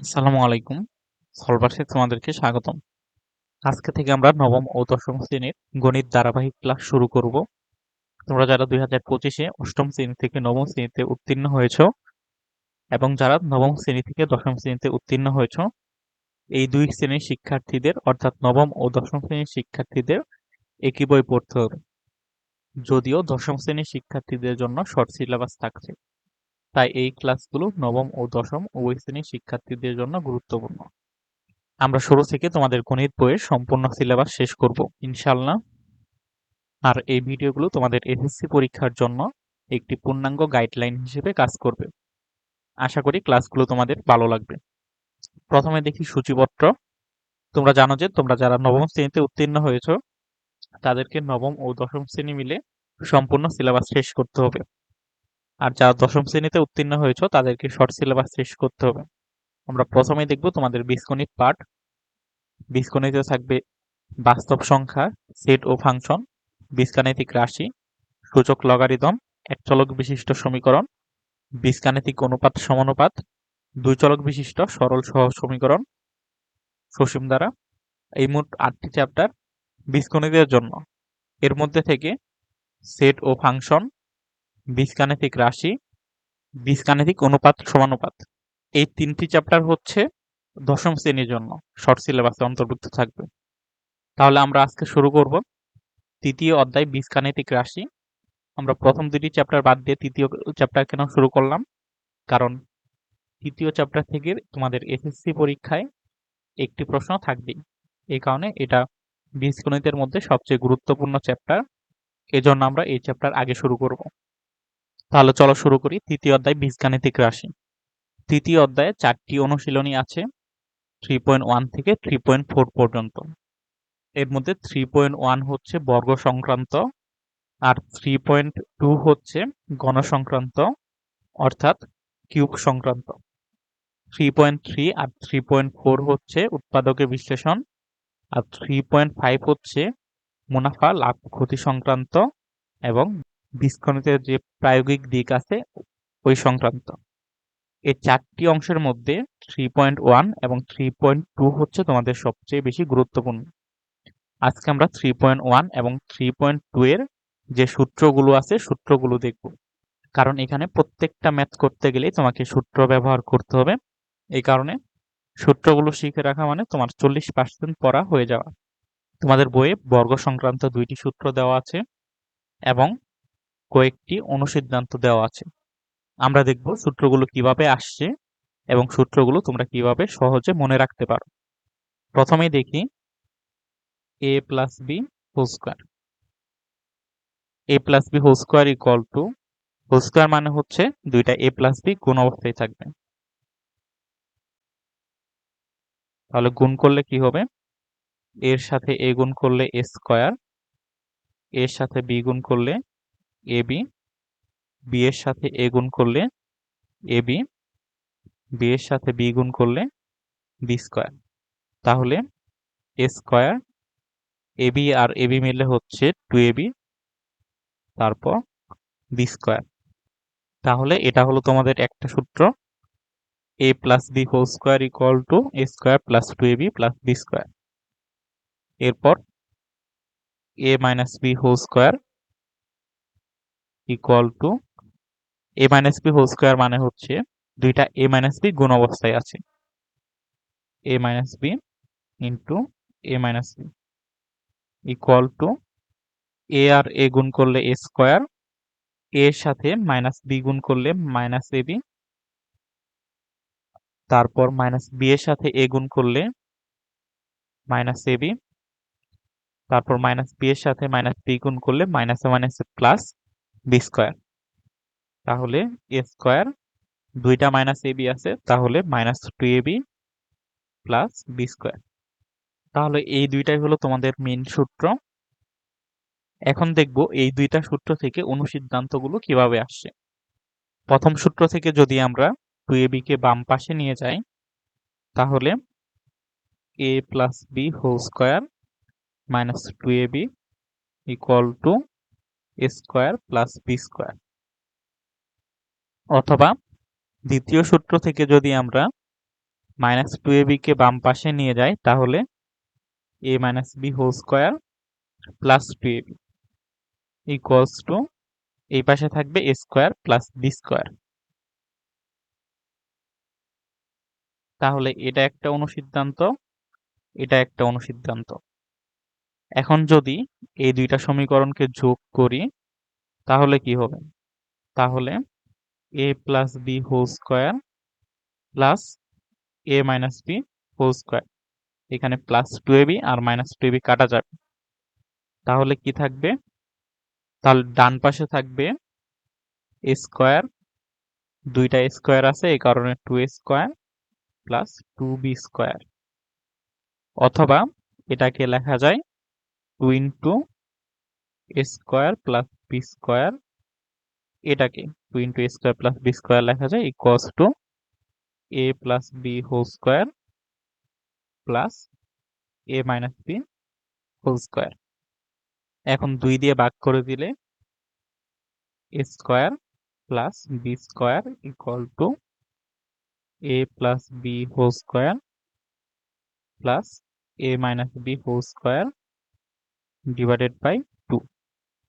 আসসালামু আলাইকুম। সলভার্সে তোমাদেরকে স্বাগতম। আজকে থেকে আমরা নবম ও দশম শ্রেণির গণিত ধারাবাহিক ক্লাস শুরু করব। তোমরা যারা দুই হাজার পঁচিশে অষ্টম শ্রেণি থেকে নবম শ্রেণীতে উত্তীর্ণ হয়েছ এবং যারা নবম শ্রেণি থেকে দশম শ্রেণীতে উত্তীর্ণ হয়েছ, এই দুই শ্রেণির শিক্ষার্থীদের, অর্থাৎ নবম ও দশম শ্রেণির শিক্ষার্থীদের একই বই পড়তে হবে। যদিও দশম শ্রেণির শিক্ষার্থীদের জন্য শর্ট সিলেবাস থাকছে। তাই এই ক্লাসগুলো নবম ও দশম উভয় শ্রেণির শিক্ষার্থীদের জন্য গুরুত্বপূর্ণ। আমরা শুরু থেকে তোমাদের গণিত বইয়ের সম্পূর্ণ সিলেবাস শেষ করব ইনশাল্লাহ আর এই ভিডিওগুলো তোমাদের এসএসসি পরীক্ষার জন্য একটি পূর্ণাঙ্গ গাইডলাইন হিসেবে কাজ করবে। আশা করি ক্লাসগুলো তোমাদের ভালো লাগবে। প্রথমে দেখি সূচিপত্র। তোমরা জানো যে তোমরা যারা নবম শ্রেণীতে উত্তীর্ণ হয়েছ, তাদেরকে নবম ও দশম শ্রেণি মিলে সম্পূর্ণ সিলেবাস শেষ করতে হবে। আর যারা দশম শ্রেণীতে উত্তীর্ণ হয়েছ, তাদেরকে শর্ট সিলেবাস শেষ করতে হবে। আমরা প্রথমেই দেখব তোমাদের বীজগণিত পাঠ। বীজগণিতে থাকবে বাস্তব সংখ্যা সেট ও ফাংশন বীজগাণিতিক রাশি, সূচক লগারিদম এক চলক বিশিষ্ট সমীকরণ, বীজগাণিতিক অনুপাত সমানুপাত, দুই চলক বিশিষ্ট সরল সহ সমীকরণ। সসীম দ্বারা এই মোট আটটি চ্যাপ্টার বীজগণিতের জন্য। এর মধ্যে থেকে সেট ও ফাংশন বীজগাণিতিক রাশি, বীজগাণিতিক অনুপাত সমানুপাত। এই তিনটি চ্যাপ্টার হচ্ছে দশম শ্রেণির জন্য। শর্ট সিলেবাসে অন্তর্ভুক্ত থাকবে। তাহলে আমরা আজকে শুরু করব তৃতীয় অধ্যায় বীজগাণিতিক রাশি। আমরা প্রথম দুটি চ্যাপ্টার বাদ দিয়ে তৃতীয় চ্যাপ্টার কেন শুরু করলাম? কারণ তৃতীয় চ্যাপ্টার থেকে তোমাদের এসএসসি পরীক্ষায় একটি প্রশ্ন থাকবেই। এই কারণে এটা বীজগণিতের মধ্যে সবচেয়ে গুরুত্বপূর্ণ চ্যাপ্টার এজন্য আমরা এই চ্যাপ্টার আগে শুরু করব। তাহলে চলো শুরু করি। তৃতীয় অধ্যায়, বীজগাণিতিক রাশি। তৃতীয় অধ্যায়ে চারটি অনুশীলনী আছে থ্রি পয়েন্ট ওয়ান থেকে থ্রি পয়েন্ট ফোর পর্যন্ত। এর মধ্যে থ্রি পয়েন্ট ওয়ান হচ্ছে বর্গ সংক্রান্ত আর থ্রি পয়েন্ট টু হচ্ছে গণ সংক্রান্ত, অর্থাৎ কিউব সংক্রান্ত। থ্রি পয়েন্ট থ্রি আর থ্রি পয়েন্ট ফোর হচ্ছে উৎপাদকের বিশ্লেষণ আর থ্রি পয়েন্ট ফাইভ হচ্ছে মুনাফা লাভ ক্ষতি সংক্রান্ত এবং বীজগণিতের যে প্রায়োগিক দিক আছে, ওই সংক্রান্ত। এই চারটি অংশের মধ্যে থ্রি পয়েন্ট ওয়ান এবং থ্রি পয়েন্ট টু হচ্ছে তোমাদের সবচেয়ে বেশি গুরুত্বপূর্ণ। আজকে আমরা থ্রি পয়েন্ট ওয়ান এবং থ্রি পয়েন্ট টু এর যে সূত্রগুলো আছে, সূত্রগুলো দেখব। কারণ এখানে প্রত্যেকটা ম্যাথ করতে গেলে তোমাকে সূত্র ব্যবহার করতে হবে। এই কারণে সূত্রগুলো শিখে রাখা মানে তোমার চল্লিশ পার্সেন্ট পড়া হয়ে যাওয়া। তোমাদের বইয়ে বর্গ সংক্রান্ত দুইটি সূত্র দেওয়া আছে এবং কয়েকটি অনুসিদ্ধান্ত দেওয়া আছে। আমরা দেখব সূত্রগুলো কীভাবে আসছে এবং সূত্রগুলো তোমরা কীভাবে সহজে মনে রাখতে পারো। প্রথমে দেখি a plus b whole square a plus b whole square equal to whole square মানে হচ্ছে দুইটা এ প্লাস বি গুণ অবস্থায় থাকবে। তাহলে গুণ করলে কি হবে? এর সাথে এ গুণ করলে এ স্কোয়ার এর সাথে বি গুণ করলে এ বি বি এর সাথে এ গুণ করলে এ বি বি এর সাথে বি গুণ করলে বি স্কোয়ার তাহলে এ স্কোয়ার এ বি আর এ বি মিলে হচ্ছে টু এ বি তারপর বি স্কোয়ার তাহলে এটা হলো তোমাদের একটা সূত্র a plus b whole square equal to a square plus two a b plus b square এরপর a minus b whole square equal to a minus b whole square মানে হচ্ছে দুইটা এ মাইনাস বি গুণ অবস্থায় আছে। A minus b into a minus b equal to a আর এ গুণ করলে a square এর সাথে মাইনাস বি গুণ করলে মাইনাস এ বি তারপর মাইনাস বি এর সাথে এ গুণ করলে মাইনাস এ বি তারপর মাইনাস বি এর সাথে মাইনাস বি গুণ করলে minus a minus plus b square তাহলে এ স্কোয়ার দুইটা মাইনাস এ বি আছে, তাহলে minus two a b plus b square তাহলে এই দুইটাই হলো তোমাদের মেন সূত্র। এখন দেখব এই দুইটা সূত্র থেকে অনুসিদ্ধান্তগুলো কীভাবে আসছে। প্রথম সূত্র থেকে যদি আমরা টু এ বিকে বাম পাশে নিয়ে যাই, তাহলে a plus b whole square minus two a b equal to square plus b square. অথবা দ্বিতীয় সূত্র থেকে যদি আমরা মাইনাস টু এ বিকে বাম পাশে নিয়ে যাই তাহলে a minus b whole square plus two a b equals to এই পাশে থাকবে a square plus b square. তাহলে এটা একটা অনুসিদ্ধান্ত এটা একটা অনুসিদ্ধান্ত। এখন যদি এই দুইটা সমীকরণকে যোগ করি, তাহলে কি হবে? তাহলে a plus b whole square plus a minus b whole square এখানে প্লাস টু এবি আর মাইনাস টু এবি কাটা যাবে। তাহলে কি থাকবে? তাহলে ডান পাশে থাকবে এ স্কোয়ার দুইটা স্কোয়ার আছে এই কারণে two a square plus two b square অথবা এটাকে লেখা যায় two into a square plus b square এটাকে two into a square plus b square লেখা যায় equals to a plus b whole square plus a minus b whole square এখন দুই দিয়ে ভাগ করে দিলে a square plus b square equal to a plus b whole square plus a minus b whole square divided by two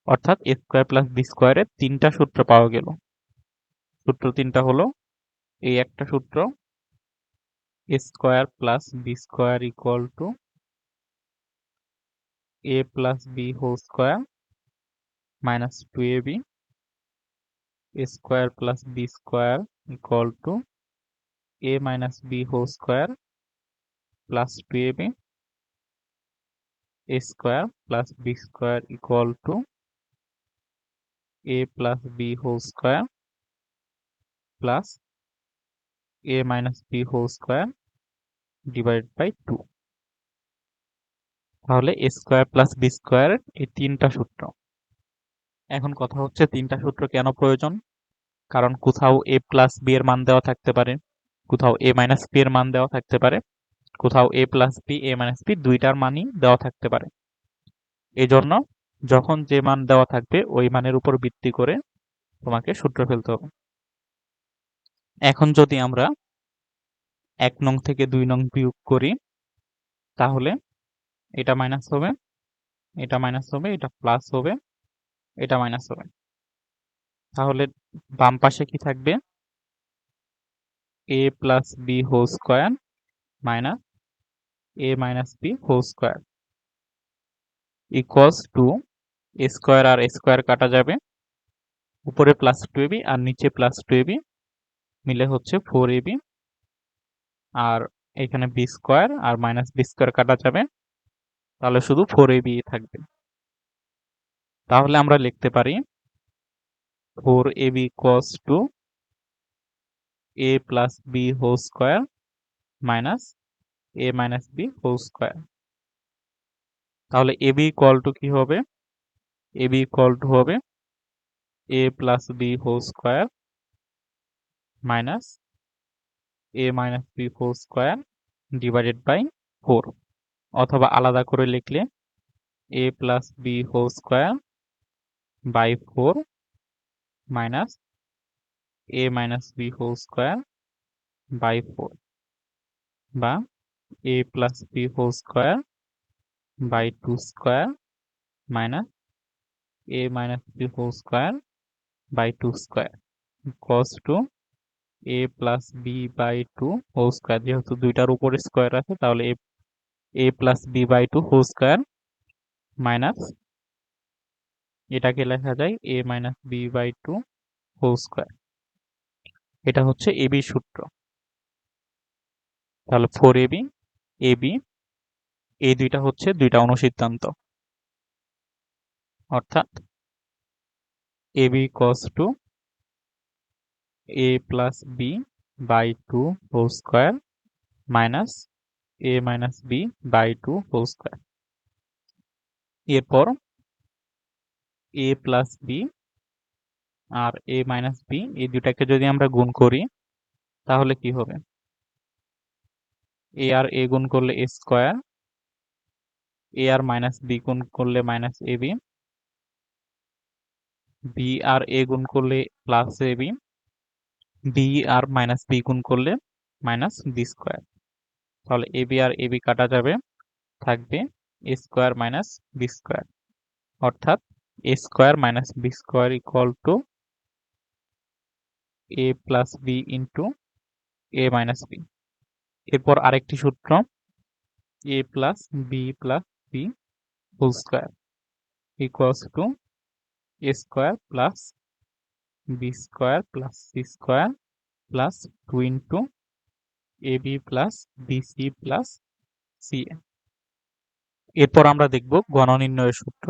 অর্থাৎ এ square plus B স্কোয়ারের তিনটা সূত্র পাওয়া গেল। সূত্র তিনটা হলো এই একটা সূত্র a square plus b square equal to a plus b whole square minus two a b a square plus b square equal to a minus b whole square plus 2ab a square plus b square equal to a plus b whole square plus a minus b whole square divided by 2 তাহলে a square plus b square এই তিনটা সূত্র। এখন কথা হচ্ছে তিনটা সূত্র কেন প্রয়োজন? কারণ কোথাও এ প্লাস বি এর মান দেওয়া থাকতে পারে, কোথাও এ মাইনাস বি এর মান দেওয়া থাকতে পারে। কোথাও a plus b a minus b দুইটার মানই দেওয়া থাকতে পারে। এজন্য যখন যে মান দেওয়া থাকবে, ওই মানের উপর ভিত্তি করে তোমাকে সূত্র ফেলতে হবে। এখন যদি আমরা এক নং থেকে দুই নং বিয়োগ করি, তাহলে এটা মাইনাস হবে, এটা মাইনাস হবে, এটা প্লাস হবে, এটা মাইনাস হবে। তাহলে বাম পাশে কি থাকবে? A plus b whole square minus a minus b whole square equals to a square R square কাটা যাবে। উপরে প্লাস টু এবি আর নিচে প্লাস টু এবি মিলে হচ্ছে ফোর এবি আর এখানে বি স্কোয়ার আর মাইনাস বি স্কোয়ার কাটা যাবে। তাহলে শুধু ফোর এবি থাকবে। তাহলে আমরা লিখতে পারি four a b equals to a plus b whole square minus a minus b whole square তাহলে এ বি ইকুয়াল টু কি হবে? এ বি ইকুয়াল টু হবে a plus b whole square minus a minus b whole square divided by four অথবা আলাদা করে লিখলে a plus b whole square by four minus a minus b whole square by 4 বা a plus b whole square by 2 square minus a minus b whole square by 2 square equals to a plus b by 2 whole square যেহেতু দুইটার উপরে square আছে তাহলে a a plus b by 2 whole square minus এটাকে লেখা যায় a minus b by 2 whole square এটা হচ্ছে এবি সূত্র তাহলে ফোর এবি এবি এই দুইটা হচ্ছে দুইটা অনুসিদ্ধান্ত। অর্থাৎ a b cos to a plus b by two whole square minus a minus b by two whole square এরপর এ প্লাস বি আর এ মাইনাস বি এই দুটাকে যদি আমরা গুণ করি, তাহলে কি হবে? এ আর এ গুণ করলে এ স্কোয়ার এ আর মাইনাস বি গুণ করলে মাইনাস এ বি বি আর এ গুণ করলে প্লাস এ বি বি আর মাইনাস বি গুণ করলে মাইনাস বি স্কোয়ার তাহলে এ বি আর এ বি কাটা যাবে, থাকবে a square minus b square অর্থাৎ a square minus b square equal to a plus b into a minus b এরপর আরেকটি সূত্র a plus b plus b whole square equals to a square plus b square plus c square plus two into a b plus b c plus c a এরপর আমরা দেখব গণনির্ণয়ের সূত্র,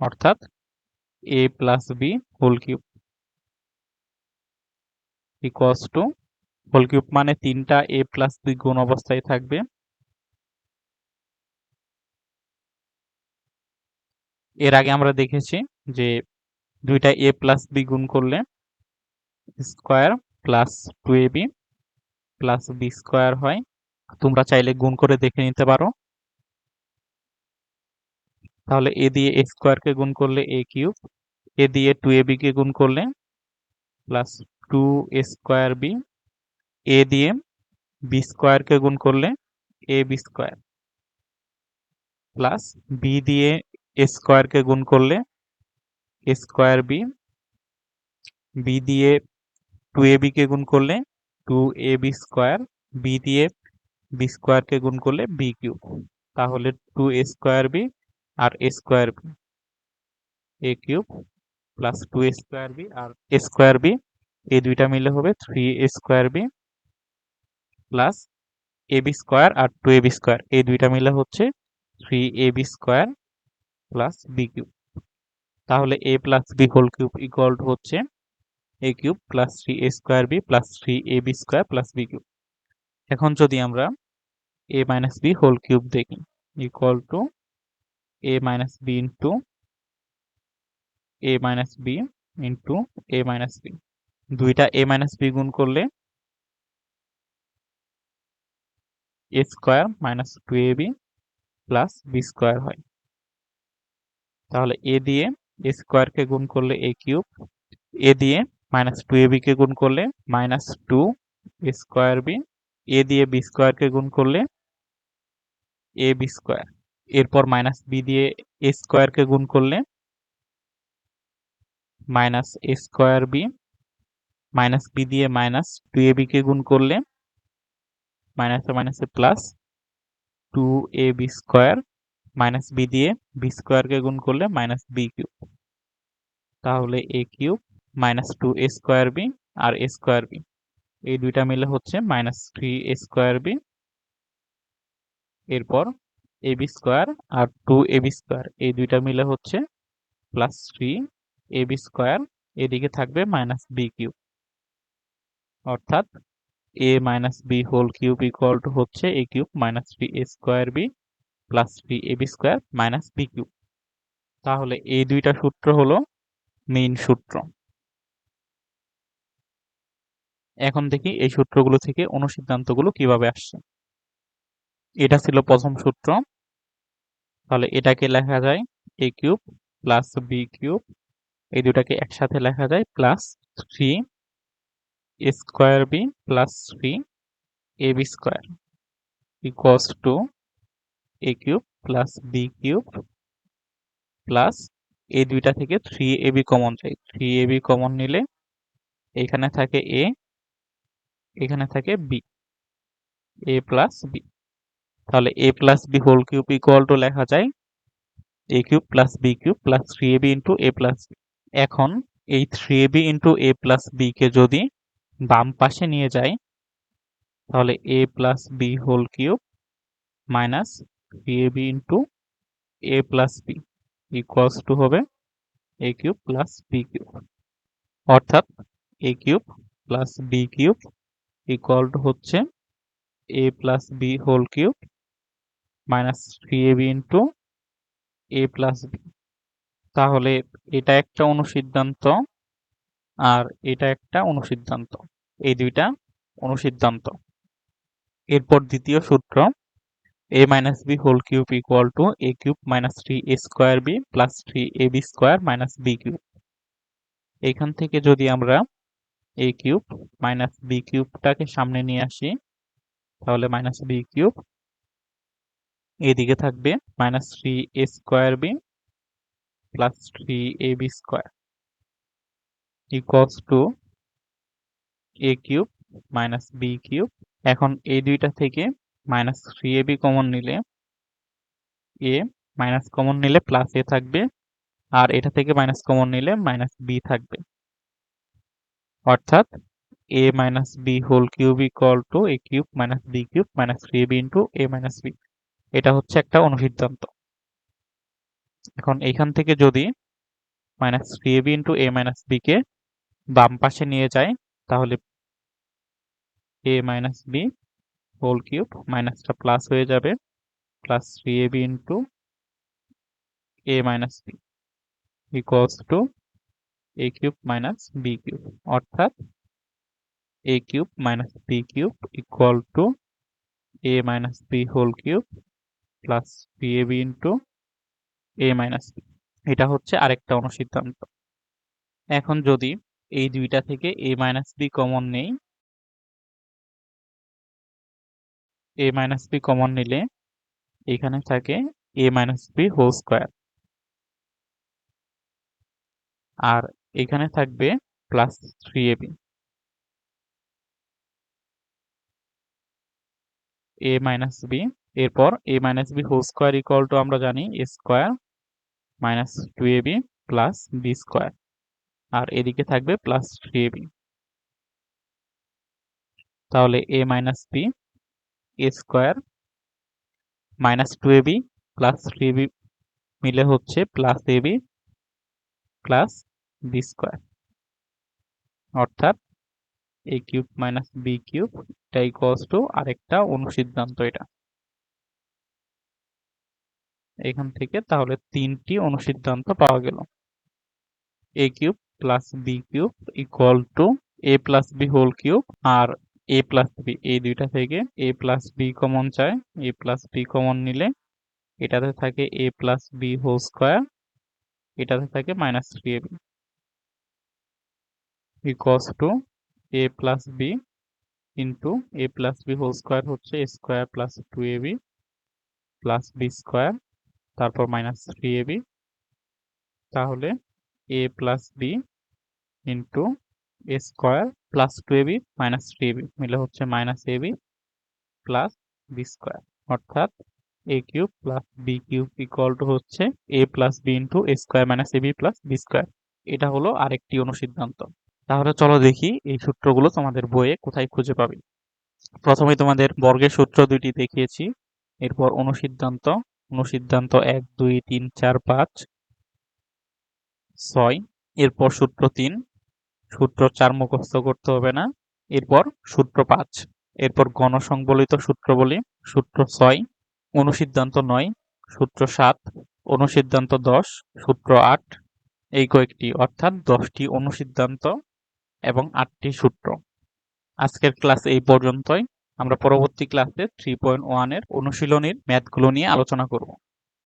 অর্থাৎ a plus b whole cube equals to whole cube মানে তিনটা এ plus b গুণ অবস্থায় থাকবে। এর আগে আমরা দেখেছি যে দুইটা এ প্লাস বি গুণ করলে square plus two a b plus b square হয়। তোমরা চাইলে গুণ করে দেখে নিতে পারো। তাহলে এ দিয়ে এ স্কোয়ারকে গুণ করলে এ কিউব এ দিয়ে টু এ কে গুণ করলে plus two a square b a দিয়ে বি স্কোয়ারকে গুণ করলে a b square plus b দিয়ে এ স্কোয়ারকে গুণ করলে এ স্কোয়ার বি বি দিয়ে টু এ কে গুণ করলে two a b square b দিয়ে বি স্কোয়ারকে গুণ করলে বি কিউব তাহলে two A square b R a square b a cube plus two a square b R a square b এই দুইটা মিলে হবে three a square b plus a b square R two A B square. এই দুইটা মিলে হচ্ছে three a b square plus b cube. তাহলে a plus b whole cube equal to হচ্ছে a cube plus three a square b plus three a b square plus b cube. এখন যদি আমরা a minus b whole cube দেখি, equal to a minus b into a minus b into a minus b দুইটা a minus b গুণ করলে a square minus two a b plus b square হয়। তাহলে a দিয়ে a স্কোয়ারকে গুণ করলে a কিউব a দিয়ে মাইনাস টু এ কে গুণ করলে minus two a square b a দিয়ে বি স্কোয়ারকে গুণ করলে এ বি স্কোয়ার এরপর মাইনাস বি দিয়ে এ স্কোয়ারকে গুণ করলে minus a square b minus b দিয়ে মাইনাস টু এ বিকে গুণ করলে মাইনাসে মাইনাসে plus two a b square minus b দিয়ে বি স্কোয়ারকে গুণ করলে মাইনাস বি কিউব তাহলে a cube minus two a square b R a square b এই দুইটা মিলে হচ্ছে minus three a square b এরপর এ বি স্কোয়ার আর টু এ বি স্কোয়ার এই দুইটা মিলে হচ্ছে plus three a b square এদিকে থাকবে মাইনাস বি কিউব অর্থাৎ a minus b whole cube equal to হচ্ছে a cube minus three a square b plus three a b square minus b cube তাহলে এই দুইটা সূত্র হলো মেইন সূত্র। এখন দেখি এই সূত্রগুলো থেকে অনুসিদ্ধান্তগুলো কীভাবে আসছে। এটা ছিল প্রথম সূত্র। তাহলে এটাকে লেখা যায় a cube plus b cube এই দুটাকে একসাথে লেখা যায় plus three b plus three a b square equals to a cube plus b cube plus এই দুইটা থেকে থ্রি এ বি কমন যায় থ্রি এ বি কমন নিলে এখানে থাকে এ এখানে থাকে বি এ প্লাস বি তাহলে A plus B whole cube equal to লেখা যায় A cube plus B cube plus three A B into A plus এখন এই three A B into A plus B কে যদি বাম পাশে নিয়ে যাই, তাহলে A plus B whole cube minus three A B into A plus B equals to হবে A cube plus B cube অর্থাৎ A cube plus B cube equal to হচ্ছে A plus B whole cube minus three A B into A plus B তাহলে এটা একটা অনুসিদ্ধান্ত আর এটা একটা অনুসিদ্ধান্ত। এই দুইটা অনুসিদ্ধান্ত। এরপর দ্বিতীয় সূত্র A minus B whole cube equal to A cube minus three A square B plus three A B square minus B cube এখান থেকে যদি আমরা এ কিউব মাইনাস বি কিউবটাকে সামনে নিয়ে আসি, তাহলে মাইনাস বি কিউব এদিকে থাকবে minus three A square B plus three A B square equals to A cube minus B cube এখন এই দুইটা থেকে minus three A B common নিলে এ মাইনাস কমন নিলে প্লাস এ থাকবে, আর এটা থেকে মাইনাস কমন নিলে মাইনাস বি থাকবে। অর্থাৎ A minus B whole cube equal to A cube minus B cube minus three B into A minus B এটা হচ্ছে একটা অনুসিদ্ধান্ত। এখন এইখান থেকে যদি minus three A B into A minus B কে বাম পাশে নিয়ে যায়, তাহলে A minus B whole cube মাইনাসটা প্লাস হয়ে যাবে plus three A B into A minus B equals to A cube minus B cube অর্থাৎ A cube minus B cube equal to A minus B whole cube plus B A B into A minus B এটা হচ্ছে আরেকটা অনুসিদ্ধান্ত। এখন যদি এই দুইটা থেকে এ মাইনাস বি কমন নেই এ মাইনাস বি কমন নিলে এখানে থাকে A minus B whole square আর এখানে থাকবে plus three A B A minus B এরপর A minus B whole square equal to আমরা জানি A square minus two A B plus B square আর এদিকে থাকবে প্লাস থ্রি এ বি তাহলে A minus B A square minus two A B plus three B মিলে হচ্ছে plus A B plus B square. অর্থাৎ A cube minus B cube, এটা equals to আরেকটা অনুসিদ্ধান্ত এটা। এখান থেকে তাহলে তিনটি অনুসিদ্ধান্ত পাওয়া গেল। A cube plus B cube equal to A plus B whole cube R A plus B এই দুইটা থেকে এ প্লাস বি কমন চায় এ প্লাস বি কমন নিলে এটাতে থাকে A plus B whole square এটাতে থাকে minus three A B equals to A plus B into A plus B whole square হচ্ছে A square plus two A B plus B square তারপর minus three A B তাহলে A plus B into A square plus two A B minus three B মিলে হচ্ছে minus A B plus B square. অর্থাৎ A cube plus B cube equal to হচ্ছে A plus B into A square minus A B plus B square. এটা হলো আরেকটি অনুসিদ্ধান্ত। তাহলে চলো দেখি এই সূত্রগুলো তোমাদের বইয়ে কোথায় খুঁজে পাবে। প্রথমে তোমাদের বর্গের সূত্র দুইটি দেখিয়েছি। এরপর অনুসিদ্ধান্ত অনুসিদ্ধান্ত এক, দুই, তিন, চার, পাঁচ, ছয়, এরপর সূত্র তিন সূত্র চার মুখস্থ করতে হবে না। এরপর সূত্র পাঁচ। এরপর গণসংবলিত সূত্র বলি। সূত্র ছয়, অনুসিদ্ধান্ত নয়। সূত্র সাত, অনুসিদ্ধান্ত দশ। সূত্র আট, এই কয়েকটি, অর্থাৎ দশটি অনুসিদ্ধান্ত এবং আটটি সূত্র। আজকের ক্লাস এই পর্যন্তই। আমরা পরবর্তী ক্লাসে থ্রি পয়েন্ট ওয়ানের অনুশীলনীর ম্যাথগুলো নিয়ে আলোচনা করব।